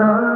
Allah.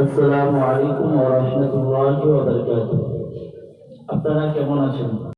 আসসালামু আলাইকুম ওয়া রাহমাতুল্লাহি ওয়া বারাকাতুহু। আপনারা কেমন আছেন?